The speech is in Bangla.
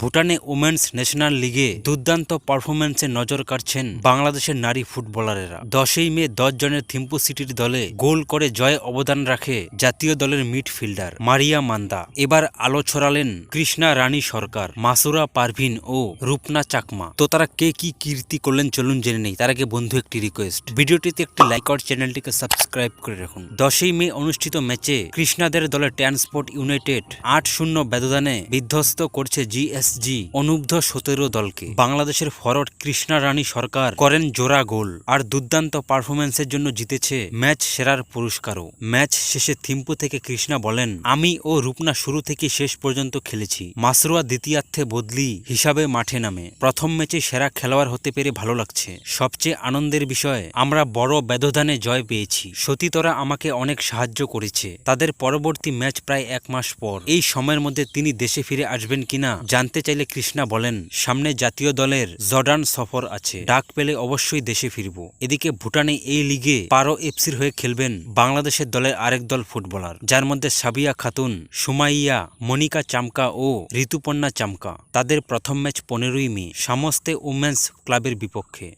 ভুটানে ওমেন্স ন্যাশনাল লিগে দুর্দান্ত পারফরমেন্সে নজর কাটছেন বাংলাদেশের নারী ফুটবলারেরা। দশই মে দশ জনের থিম্পু সিটির দলে গোল করে জয়ে অবদান রাখে জাতীয় দলের মিডফিল্ডার মারিয়া মান্দা। এবার আলো ছড়ালেন কৃষ্ণা রানী সরকার, মাসুরা পারভিন ও রূপনা চাকমা। তো তারা কে কি কীর্তি করলেন চলুন জেনে নেই, তার আগে বন্ধু একটি রিকোয়েস্ট ভিডিওটিতে একটি লাইক আর চ্যানেলটিকে সাবস্ক্রাইব করে রাখুন। দশই মে অনুষ্ঠিত ম্যাচে কৃষ্ণাদের দলে ট্রান্সপোর্ট ইউনাইটেড আট শূন্য ব্যবধানে বিধ্বস্ত করছে জিএসজি অনুব্ধ সতেরো দলকে। বাংলাদেশের ফরওয়ার্ড কৃষ্ণা রানী সরকার করেন জোড়া গোল। আর দুর্দান্ত পারফরমেন্সের জন্য জিতেছে ম্যাচ সেরার পুরস্কারও। ম্যাচ শেষে থিম্পু থেকে কৃষ্ণা বলেন আমি ও রূপনা শুরু থেকে শেষ পর্যন্ত খেলেছি। মাসরুয়া দ্বিতীয়ার্থে বদলি হিসাবে মাঠে নামে। প্রথম ম্যাচে সেরা খেলোয়াড় হতে পেরে ভালো লাগছে। সবচেয়ে আনন্দের বিষয় আমরা বড় ব্যবধানে জয় পেয়েছি। সতীতরা আমাকে অনেক সাহায্য করেছে। তাদের পরবর্তী ম্যাচ প্রায় এক মাস পর। এই সময়ের মধ্যে তিনি দেশে ফিরে আসবেন কিনা জানতে চাইলে কৃষ্ণা বলেন, সামনে জাতীয় দলের জর্ডান সফর আছে, ডাক পেলে অবশ্যই দেশে ফিরব। এদিকে ভুটানে এই লিগে পারো এফসির হয়ে খেলবেন বাংলাদেশের দলের আরেক দল ফুটবলার, যার মধ্যে সাবিয়া খাতুন, সুমাইয়া, মনিকা চামকা ও ঋতুপর্ণা চামকা। তাদের প্রথম ম্যাচ পনেরোই মে, সমস্তে উমেন্স ক্লাবের বিপক্ষে।